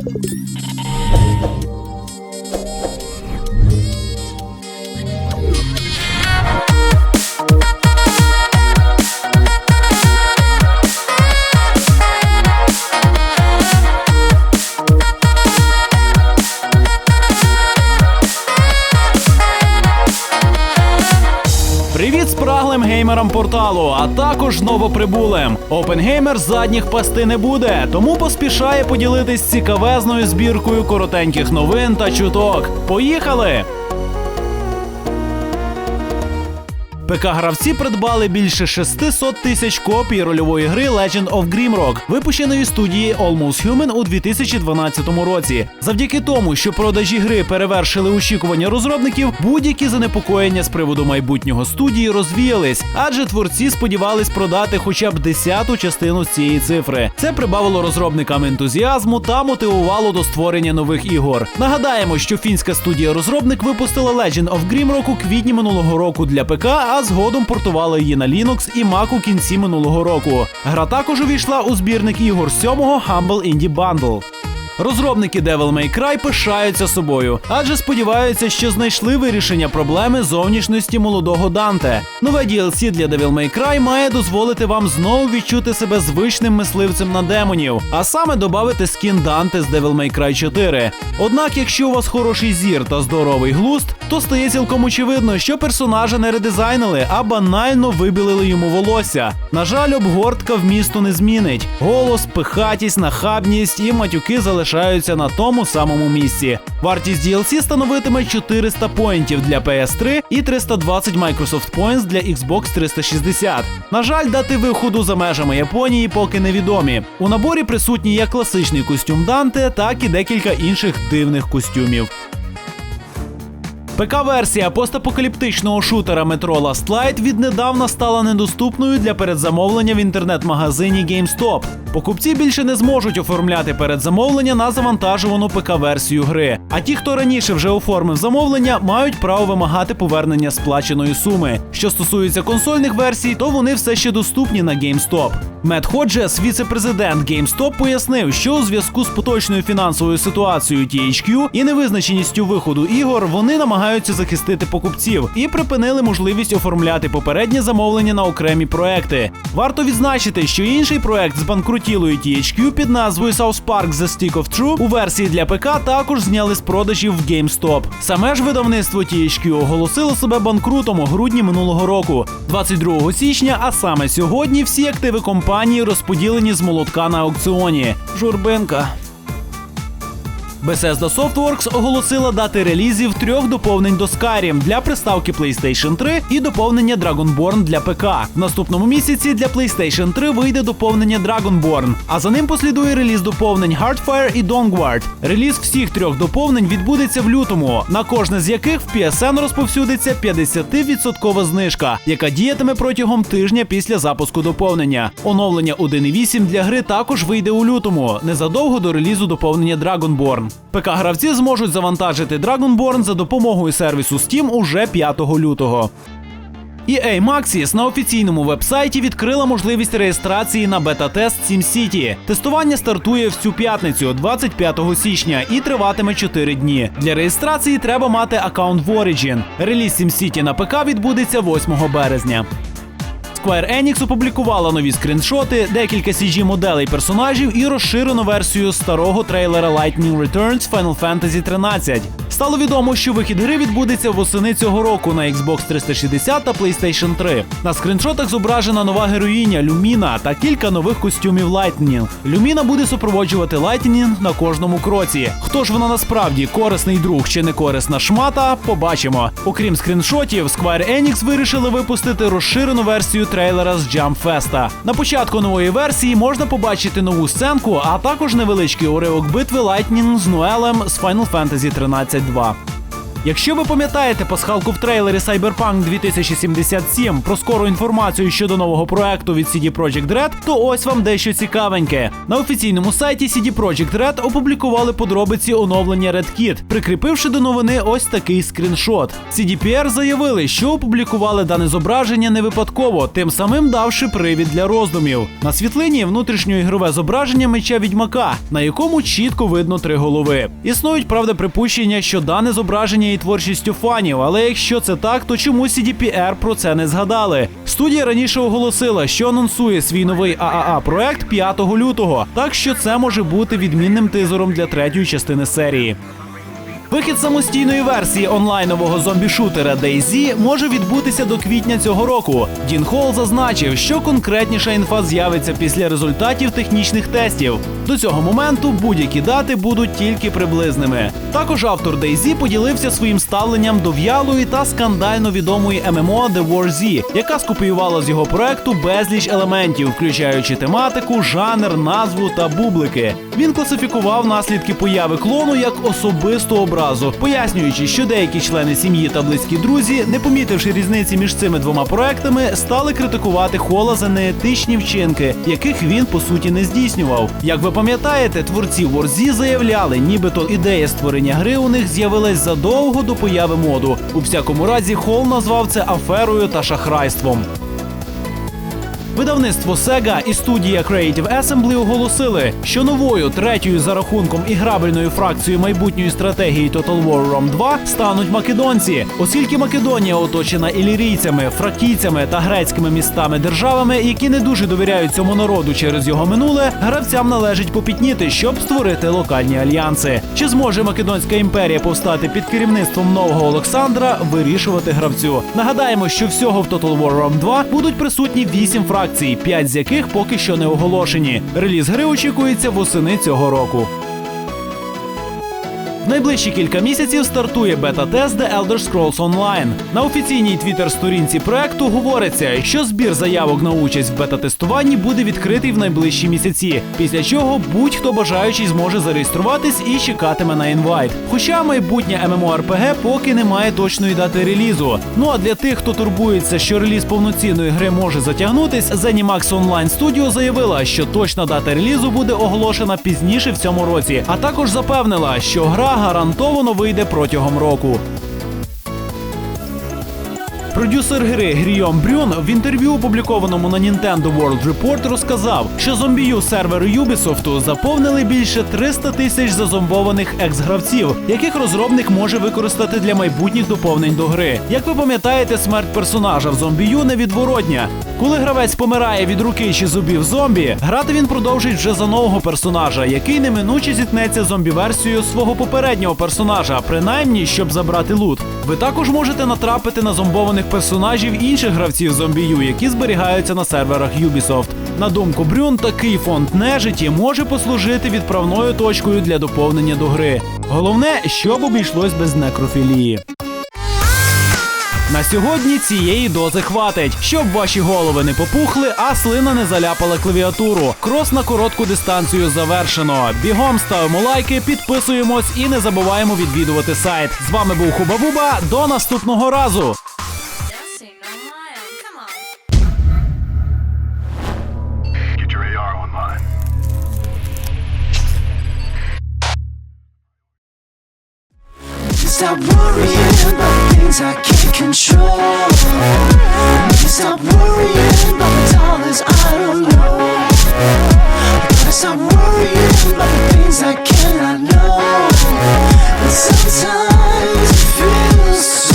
ああ。Геймерам порталу, а також новоприбулим. Опенгеймер задніх пасти не буде, тому поспішає поділитись цікавезною збіркою коротеньких новин та чуток. Поїхали! ПК-гравці придбали більше 600 тисяч копій рольової гри Legend of Grimrock, випущеної студії Almost Human у 2012 році. Завдяки тому, що продажі гри перевершили очікування розробників, будь-які занепокоєння з приводу майбутнього студії розвіялись, адже творці сподівались продати хоча б десяту частину з цієї цифри. Це прибавило розробникам ентузіазму та мотивувало до створення нових ігор. Нагадаємо, що фінська студія розробник випустила Legend of Grimrock у квітні минулого року для ПК, а згодом портували її на Linux і Mac у кінці минулого року. Гра також увійшла у збірник ігор сьомого Humble Indie Bundle. Розробники Devil May Cry пишаються собою, адже сподіваються, що знайшли вирішення проблеми зовнішності молодого Данте. Нове DLC для Devil May Cry має дозволити вам знову відчути себе звичним мисливцем на демонів, а саме додати скін Данте з Devil May Cry 4. Однак, якщо у вас хороший зір та здоровий глуст, то стає цілком очевидно, що персонажа не редизайнили, а банально вибілили йому волосся. На жаль, обгортка вмісту не змінить. Голос, пихатість, нахабність і матюки залишаються на тому самому місці. Вартість DLC становитиме 400 поінтів для PS3 і 320 Microsoft Points для Xbox 360. На жаль, дати виходу за межами Японії поки невідомі. У наборі присутні як класичний костюм Данте, так і декілька інших дивних костюмів. ПК-версія постапокаліптичного шутера Metro Last Light віднедавна стала недоступною для передзамовлення в інтернет-магазині GameStop. Покупці більше не зможуть оформляти передзамовлення на завантажувану ПК-версію гри. А ті, хто раніше вже оформив замовлення, мають право вимагати повернення сплаченої суми. Що стосується консольних версій, то вони все ще доступні на GameStop. Мет Ходжес, віце-президент GameStop, пояснив, що у зв'язку з поточною фінансовою ситуацією THQ і невизначеністю виходу ігор вони намагаються захистити покупців і припинили можливість оформляти попереднє замовлення на окремі проекти. Варто відзначити, що інший проект з банкрутілою THQ під назвою South Park The Stick of True у версії для ПК також зняли з продажів в GameStop. Саме ж видавництво THQ оголосило себе банкрутом у грудні минулого року, 22 січня, а саме сьогодні всі активи компанії розподілені з молотка на аукціоні. Журбинка. Bethesda Softworks оголосила дати релізів трьох доповнень до Skyrim для приставки PlayStation 3 і доповнення Dragonborn для ПК. В наступному місяці для PlayStation 3 вийде доповнення Dragonborn, а за ним послідує реліз доповнень Heartfire і Dawnguard. Реліз всіх трьох доповнень відбудеться в лютому, на кожне з яких в PSN розповсюдиться 50% знижка, яка діятиме протягом тижня після запуску доповнення. Оновлення 1.8 для гри також вийде у лютому, незадовго до релізу доповнення Dragonborn. ПК-гравці зможуть завантажити Dragonborn за допомогою сервісу Steam уже 5 лютого. EA Maxis на офіційному вебсайті відкрила можливість реєстрації на бета-тест SimCity. Тестування стартує в цю п'ятницю, 25 січня, і триватиме 4 дні. Для реєстрації треба мати аккаунт в Origin. Реліз SimCity на ПК відбудеться 8 березня. Square Enix опублікувала нові скріншоти, декілька cg моделей персонажів і розширену версію старого трейлера Lightning Returns Final Fantasy 13. Стало відомо, що вихід гри відбудеться восени цього року на Xbox 360 та PlayStation 3. На скріншотах зображена нова героїня Люміна та кілька нових костюмів Lightning. Люміна буде супроводжувати Lightning на кожному кроці. Хто ж вона насправді корисний друг чи не корисна шмата, побачимо. Окрім скріншотів, Square Enix вирішили випустити розширену версію трейлера з Jump Fest. На початку нової версії можна побачити нову сценку, а також невеличкий уривок битви Lightning з Ноелем з Final Fantasy 13 2. Якщо ви пам'ятаєте пасхалку в трейлері Cyberpunk 2077 про скору інформацію щодо нового проекту від CD Projekt Red, то ось вам дещо цікавеньке. На офіційному сайті CD Projekt Red опублікували подробиці оновлення Red Kit, прикріпивши до новини ось такий скріншот. CDPR заявили, що опублікували дане зображення не випадково, тим самим давши привід для роздумів. На світлині внутрішньоігрове зображення меча відьмака, на якому чітко видно три голови. Існують правда припущення, що дане зображення є творчістю фанів, але якщо це так, то чому CDPR про це не згадали? Студія раніше оголосила, що анонсує свій новий ААА проект 5 лютого, так що це може бути відмінним тизером для третьої частини серії. Вихід самостійної версії онлайнового зомбі-шутера DayZ може відбутися до квітня цього року. Дін Холл зазначив, що конкретніша інфа з'явиться після результатів технічних тестів. До цього моменту будь-які дати будуть тільки приблизними. Також автор DayZ поділився своїм ставленням до в'ялої та скандально відомої ММО The War Z, яка скопіювала з його проекту безліч елементів, включаючи тематику, жанр, назву та бублики. Він класифікував наслідки появи клону як особисту образу, пояснюючи, що деякі члени сім'ї та близькі друзі, не помітивши різниці між цими двома проектами, стали критикувати Хола за неетичні вчинки, яких він по суті не здійснював. Як ви пам'ятаєте, творці Ворзі заявляли, нібито ідея створення гри у них з'явилась задовго до появи моду. У всякому разі, Хол назвав це аферою та шахрайством. Видавництво Sega і студія Creative Assembly оголосили, що новою третьою за рахунком і грабельною фракцією майбутньої стратегії Total War Rome 2 стануть македонці, оскільки Македонія оточена ілірійцями, фракійцями та грецькими містами державами, які не дуже довіряють цьому народу через його минуле, гравцям належить попітніти, щоб створити локальні альянси. Чи зможе Македонська імперія повстати під керівництвом нового Олександра, вирішувати гравцю? Нагадаємо, що всього в Total War Rome 2 будуть присутні вісім фракцій, п'ять з яких поки що не оголошені. Реліз гри очікується восени цього року. В найближчі кілька місяців стартує бета-тест The Elder Scrolls Online. На офіційній твіттер-сторінці проекту говориться, що збір заявок на участь в бета-тестуванні буде відкритий в найближчі місяці, після чого будь-хто бажаючий зможе зареєструватись і чекатиме на інвайт. Хоча майбутнє MMORPG поки не має точної дати релізу. Ну а для тих, хто турбується, що реліз повноцінної гри може затягнутись, ZeniMax Online Studio заявила, що точна дата релізу буде оголошена пізніше в цьому році, а також запевнила, що гра гарантовано вийде протягом року. Продюсер гри Гріом Брюн в інтерв'ю, опублікованому на Nintendo World Report, розказав, що зомбію сервери Ubisoft заповнили більше 300 тисяч зазомбованих екс-гравців, яких розробник може використати для майбутніх доповнень до гри. Як ви пам'ятаєте, смерть персонажа в зомбію невідворотня. Коли гравець помирає від руки чи зубів зомбі, грати він продовжить вже за нового персонажа, який неминуче зіткнеться зомбі-версією свого попереднього персонажа, принаймні щоб забрати лут. Ви також можете натрапити на зомбованих персонажів інших гравців зомбію, які зберігаються на серверах Ubisoft. На думку Брюн, такий фонд нежиті може послужити відправною точкою для доповнення до гри. Головне, щоб обійшлось без некрофілії. На сьогодні цієї дози хватить, щоб ваші голови не попухли, а слина не заляпала клавіатуру. Крос на коротку дистанцію завершено. Бігом ставимо лайки, підписуємось і не забуваємо відвідувати сайт. З вами був Хуба Буба. До наступного разу. I can't control. Stop worrying about the dollars I don't know. Gotta stop worrying about the things I cannot know. But sometimes it feels so